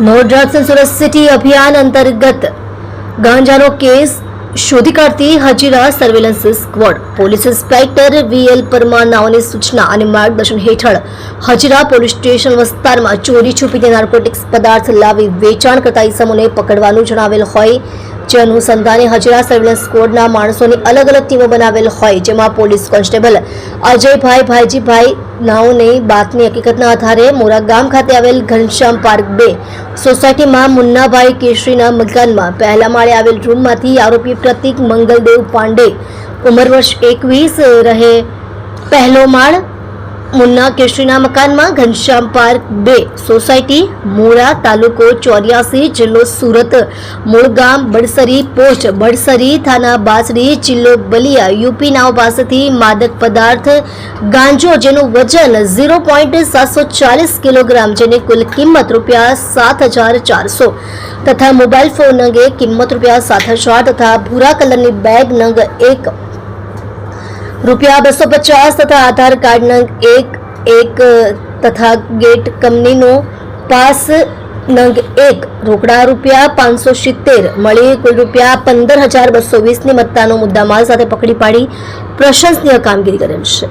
No drugs in Surat city અભિયાન અંતર્ગત ગાંજાનો કેસ શોધી કાઢતી Hazira surveillance squad police inspector VL Parmar નાઓની સૂચના અને માર્ગદર્શન હેઠળ હજીરા પોલીસ સ્ટેશન વિસ્તારમાં ચોરી છુપીને નાર્કોટિક્સ પદાર્થ લાવી વેચાણ કરતા ઇસમોને પકડવાનું જણાવેલ હોય જે અનુસંધાને હજરા સર્વેલન્સ સ્ક્વોડના માણસોની અલગ અલગ ટીમો બનાવેલ હોય, જેમાં પોલીસ કોન્સ્ટેબલ અજયભાઈ ભાઈજીભાઈ નાઓની બાતની હકીકતના આધારે મોરા ગામ ખાતે આવેલ ઘનશ્યામ પાર્ક બે, સોસાયટીમાં મુન્નાભાઈ કેશરીના મકાનમાં પહેલા માળે આવેલ રૂમમાંથી આરોપી પ્રતિક મંગલદેવ પાંડે, ઉંમર વર્ષ એકવીસ, રહે પહેલો માળ મુન્ના કેશરીના મકાનમાં ઘનશ્યામ પાર્ક બે, સોસાયટી મોરા તાલુકો ચોર્યાસી, જિલ્લો સુરત મૂળ ગામ બડસરી પોસ્ટ બડસરી થાના બાસડી જિલ્લો બલિયા, યુપી નાવ પાસેથી માદક પદાર્થ, ગાંજો જેનું વજન ઝીરો પોઈન્ટ સાતસો ચાલીસ કિલોગ્રામ જેની કુલ કિંમત રૂપિયા સાત હજાર ચારસો તથા મોબાઈલ ફોન અંગે કિંમત રૂપિયા સાત હજાર તથા ભૂરા કલરની બેગ નંગ એક રૂપિયા બસો પચાસ તથા આધાર કાર્ડ નંગ એક એક, તથા ગેટ કંપનીનો પાસ નંગ એક રોકડા રૂપિયા પાંચસો સિત્તેર મળી કુલ રૂપિયા પંદર હજાર બસો વીસની મત્તાનો મુદ્દામાલ સાથે પકડી પાડી પ્રશંસનીય કામગીરી કરેલ છે.